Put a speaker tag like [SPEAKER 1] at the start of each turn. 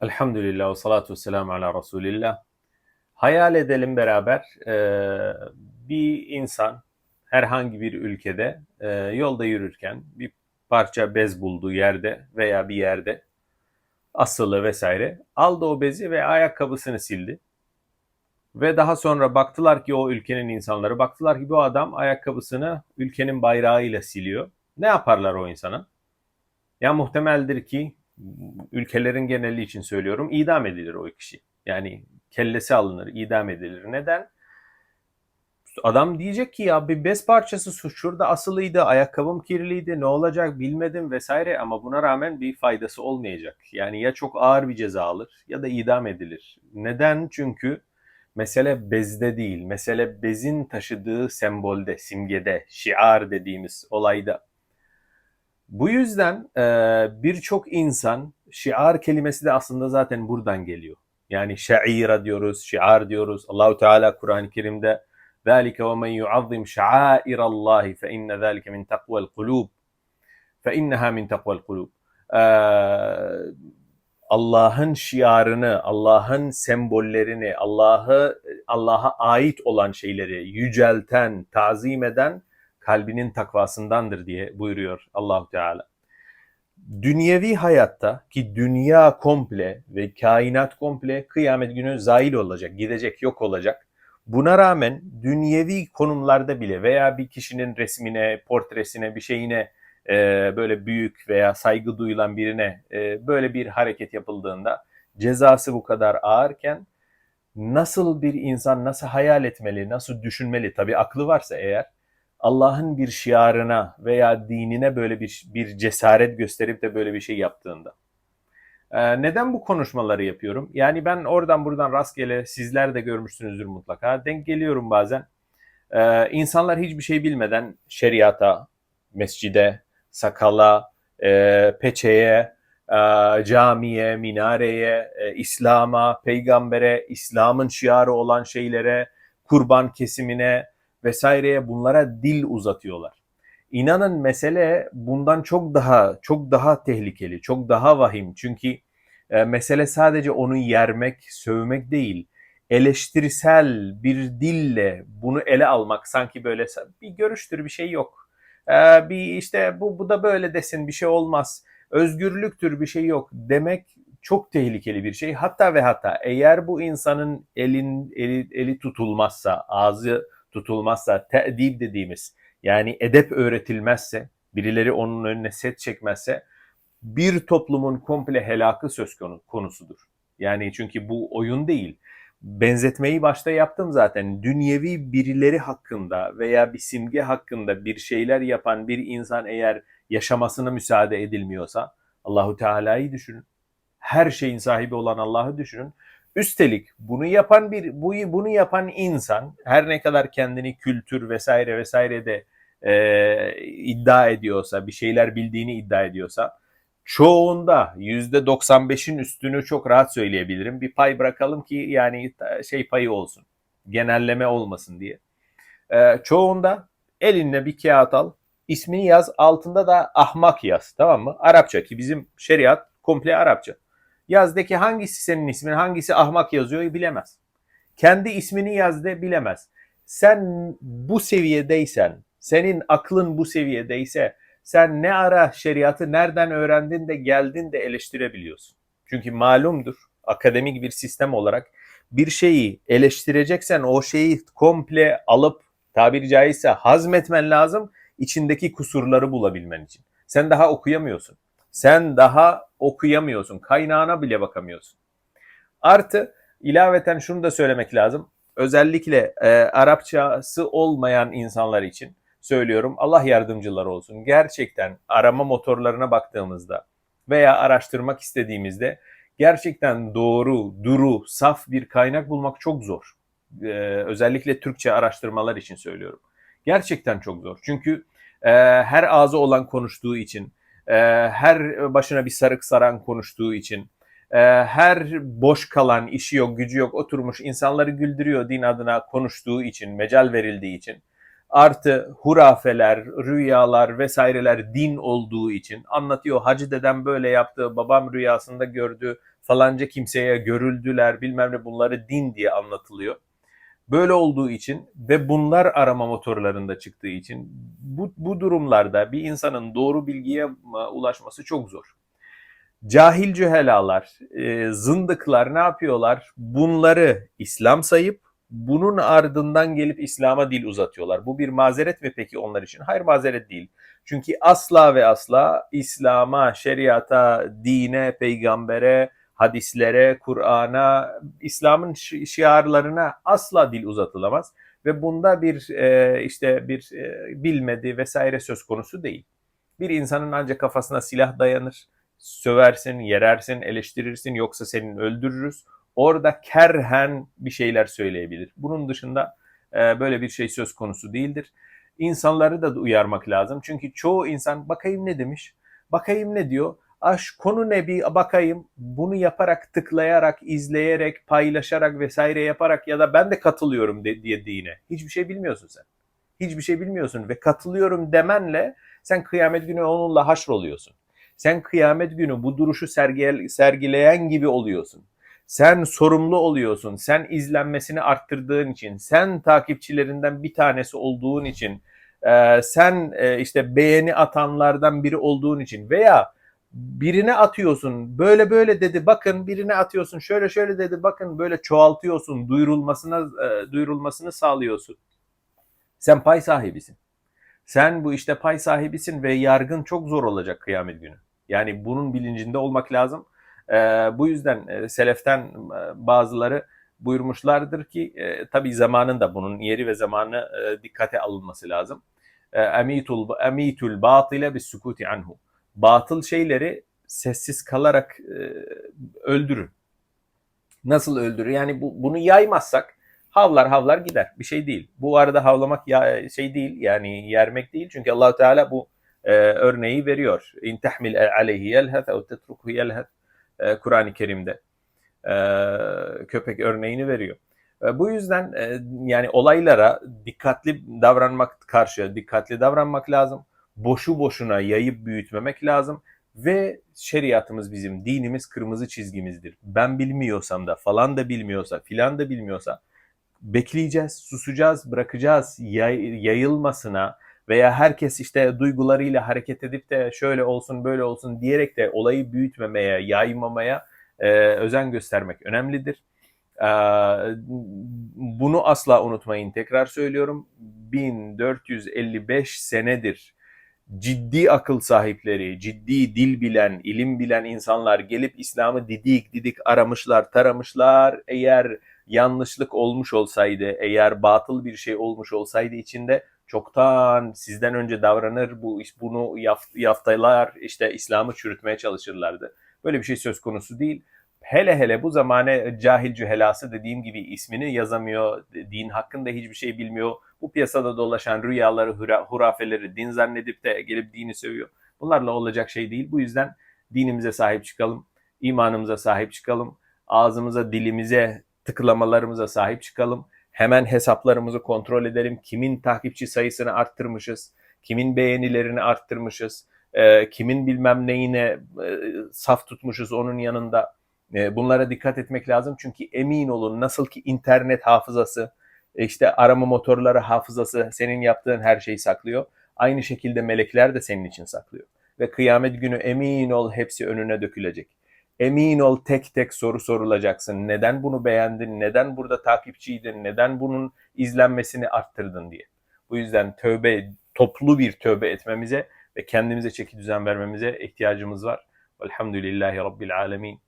[SPEAKER 1] Elhamdülillah ve salatu ve selamu ala Resulillah. Hayal edelim beraber eee, bir insan herhangi bir ülkede eee, yolda yürürken bir parça bez bulduğu yerde veya bir yerde asılı vesaire aldı o bezi ve ayakkabısını sildi. Ve daha sonra baktılar ki o ülkenin insanları baktılar ki bu adam ayakkabısını ülkenin bayrağıyla siliyor. Ne yaparlar o insana? Ya muhtemeldir ki ülkelerin geneli için söylüyorum idam edilir o kişi. Yani kellesi alınır, idam edilir. Neden? Adam diyecek ki ya bir bez parçası şurada asılıydı, ayakkabım kirliydi, ne olacak bilmedim vesaire ama buna rağmen bir faydası olmayacak. Yani ya çok ağır bir ceza alır ya da idam edilir. Neden? Çünkü mesele bezde değil, mesele bezin taşıdığı sembolde, simgede, şiar dediğimiz olayda. Bu yüzden e, birçok insan şiar kelimesi de aslında zaten buradan geliyor. Yani şaira diyoruz, şiar diyoruz. Allahu Teala Kur'an-ı Kerim'de ذَٰلِكَ وَمَنْ يُعَظِّمْ شَعَائِرَ اللّٰهِ فَاِنَّ ذَٰلِكَ مِنْ تَقْوَى الْقُلُوبِ فَاِنَّهَا مِنْ تَقْوَى الْقُلُوبِ Allah'ın şiarını, Allah'ın sembollerini, Allah'ı Allah'a ait olan şeyleri yücelten, tazim eden kalbinin takvasındandır diye buyuruyor Allahu Teala. Dünyevi hayatta ki dünya komple ve kainat komple kıyamet günü zail olacak, gidecek, yok olacak. Buna rağmen dünyevi konumlarda bile veya bir kişinin resmine, portresine, bir şeyine e, böyle büyük veya saygı duyulan birine e, böyle bir hareket yapıldığında cezası bu kadar ağırken nasıl bir insan nasıl hayal etmeli, nasıl düşünmeli? Tabi aklı varsa eğer Allah'ın bir şiarına veya dinine böyle bir, bir cesaret gösterip de böyle bir şey yaptığında. Ee, neden bu konuşmaları yapıyorum? Yani ben oradan buradan rastgele sizler de görmüşsünüzdür mutlaka. Denk geliyorum bazen. Ee, insanlar hiçbir şey bilmeden şeriata, mescide, sakala, e, peçeye, e, camiye, minareye, e, İslam'a, peygambere, İslam'ın şiarı olan şeylere, kurban kesimine, vesaireye bunlara dil uzatıyorlar. İnanın mesele bundan çok daha çok daha tehlikeli, çok daha vahim. Çünkü e, mesele sadece onu yermek, sövmek değil. Eleştirisel bir dille bunu ele almak sanki böyle bir görüştür bir şey yok. E, bir işte bu bu da böyle desin bir şey olmaz. Özgürlüktür bir şey yok demek çok tehlikeli bir şey. Hatta ve hatta eğer bu insanın elin eli, eli tutulmazsa, ağzı tutulmazsa, te'dib dediğimiz yani edep öğretilmezse, birileri onun önüne set çekmezse bir toplumun komple helakı söz konusudur. Yani çünkü bu oyun değil. Benzetmeyi başta yaptım zaten. Dünyevi birileri hakkında veya bir simge hakkında bir şeyler yapan bir insan eğer yaşamasına müsaade edilmiyorsa Allahu Teala'yı düşünün. Her şeyin sahibi olan Allah'ı düşünün. Üstelik bunu yapan bir bu bunu yapan insan her ne kadar kendini kültür vesaire vesaire de e, iddia ediyorsa, bir şeyler bildiğini iddia ediyorsa çoğunda yüzde 95'in üstünü çok rahat söyleyebilirim. Bir pay bırakalım ki yani şey payı olsun. Genelleme olmasın diye. E, çoğunda eline bir kağıt al, ismini yaz, altında da ahmak yaz. Tamam mı? Arapça ki bizim şeriat komple Arapça. Yazdaki hangisi senin ismin, hangisi ahmak yazıyor bilemez. Kendi ismini yazdı bilemez. Sen bu seviyedeysen, senin aklın bu seviyedeyse sen ne ara şeriatı nereden öğrendin de geldin de eleştirebiliyorsun. Çünkü malumdur akademik bir sistem olarak bir şeyi eleştireceksen o şeyi komple alıp tabiri caizse hazmetmen lazım içindeki kusurları bulabilmen için. Sen daha okuyamıyorsun. Sen daha okuyamıyorsun. Kaynağına bile bakamıyorsun. Artı ilaveten şunu da söylemek lazım. Özellikle e, Arapçası olmayan insanlar için söylüyorum. Allah yardımcılar olsun. Gerçekten arama motorlarına baktığımızda veya araştırmak istediğimizde gerçekten doğru, duru, saf bir kaynak bulmak çok zor. Ee, özellikle Türkçe araştırmalar için söylüyorum. Gerçekten çok zor. Çünkü e, her ağzı olan konuştuğu için, e, her başına bir sarık saran konuştuğu için, e, her boş kalan, işi yok, gücü yok, oturmuş insanları güldürüyor din adına konuştuğu için, mecal verildiği için Artı hurafeler, rüyalar vesaireler din olduğu için anlatıyor. Hacı dedem böyle yaptı, babam rüyasında gördü, falanca kimseye görüldüler bilmem ne bunları din diye anlatılıyor. Böyle olduğu için ve bunlar arama motorlarında çıktığı için bu, bu durumlarda bir insanın doğru bilgiye ulaşması çok zor. Cahil cühelalar, e, zındıklar ne yapıyorlar? Bunları İslam sayıp bunun ardından gelip İslam'a dil uzatıyorlar. Bu bir mazeret mi peki onlar için? Hayır mazeret değil. Çünkü asla ve asla İslam'a, şeriata, dine, peygambere, hadislere, Kur'an'a, İslam'ın şiarlarına asla dil uzatılamaz ve bunda bir e, işte bir e, bilmedi vesaire söz konusu değil. Bir insanın ancak kafasına silah dayanır, söversin, yerersin, eleştirirsin yoksa senin öldürürüz. Orada kerhen bir şeyler söyleyebilir. Bunun dışında e, böyle bir şey söz konusu değildir. İnsanları da uyarmak lazım. Çünkü çoğu insan bakayım ne demiş, bakayım ne diyor aş konu ne bir bakayım bunu yaparak tıklayarak izleyerek paylaşarak vesaire yaparak ya da ben de katılıyorum de, diye dine hiçbir şey bilmiyorsun sen. Hiçbir şey bilmiyorsun ve katılıyorum demenle sen kıyamet günü onunla haşr oluyorsun sen kıyamet günü bu duruşu sergileyen gibi oluyorsun. Sen sorumlu oluyorsun. Sen izlenmesini arttırdığın için sen takipçilerinden bir tanesi olduğun için sen işte beğeni atanlardan biri olduğun için veya birine atıyorsun böyle böyle dedi bakın birine atıyorsun şöyle şöyle dedi bakın böyle çoğaltıyorsun duyurulmasına e, duyurulmasını sağlıyorsun. Sen pay sahibisin. Sen bu işte pay sahibisin ve yargın çok zor olacak kıyamet günü. Yani bunun bilincinde olmak lazım. E, bu yüzden e, seleften e, bazıları buyurmuşlardır ki e, tabi zamanında bunun yeri ve zamanı e, dikkate alınması lazım. Emitul emitul batile bis sukuti anhu batıl şeyleri sessiz kalarak e, öldürün. Nasıl öldürür? Yani bu, bunu yaymazsak havlar havlar gider. Bir şey değil. Bu arada havlamak ya, şey değil yani yermek değil. Çünkü allah Teala bu e, örneği veriyor. İn tehmil aleyhi yelheth ev tetruku yelheth e, Kur'an-ı Kerim'de e, köpek örneğini veriyor. E, bu yüzden e, yani olaylara dikkatli davranmak karşı dikkatli davranmak lazım boşu boşuna yayıp büyütmemek lazım ve şeriatımız bizim dinimiz kırmızı çizgimizdir. Ben bilmiyorsam da falan da bilmiyorsa filan da bilmiyorsa bekleyeceğiz, susacağız, bırakacağız yay, yayılmasına veya herkes işte duygularıyla hareket edip de şöyle olsun böyle olsun diyerek de olayı büyütmemeye, yaymamaya e, özen göstermek önemlidir. E, bunu asla unutmayın. Tekrar söylüyorum. 1455 senedir ciddi akıl sahipleri, ciddi dil bilen, ilim bilen insanlar gelip İslam'ı didik didik aramışlar, taramışlar. Eğer yanlışlık olmuş olsaydı, eğer batıl bir şey olmuş olsaydı içinde çoktan sizden önce davranır, bu bunu yaftalar, işte İslam'ı çürütmeye çalışırlardı. Böyle bir şey söz konusu değil. Hele hele bu zamane cahil cühelası dediğim gibi ismini yazamıyor, din hakkında hiçbir şey bilmiyor. Bu piyasada dolaşan rüyaları, hurafeleri din zannedip de gelip dini sövüyor. Bunlarla olacak şey değil. Bu yüzden dinimize sahip çıkalım, imanımıza sahip çıkalım, ağzımıza, dilimize, tıklamalarımıza sahip çıkalım. Hemen hesaplarımızı kontrol edelim. Kimin takipçi sayısını arttırmışız, kimin beğenilerini arttırmışız, kimin bilmem neyine saf tutmuşuz onun yanında bunlara dikkat etmek lazım çünkü emin olun nasıl ki internet hafızası, e, işte arama motorları hafızası senin yaptığın her şeyi saklıyor. Aynı şekilde melekler de senin için saklıyor. Ve kıyamet günü emin ol hepsi önüne dökülecek. Emin ol tek tek soru sorulacaksın. Neden bunu beğendin? Neden burada takipçiydin? Neden bunun izlenmesini arttırdın diye. Bu yüzden tövbe, toplu bir tövbe etmemize ve kendimize çeki düzen vermemize ihtiyacımız var. Velhamdülillahi Rabbil Alemin.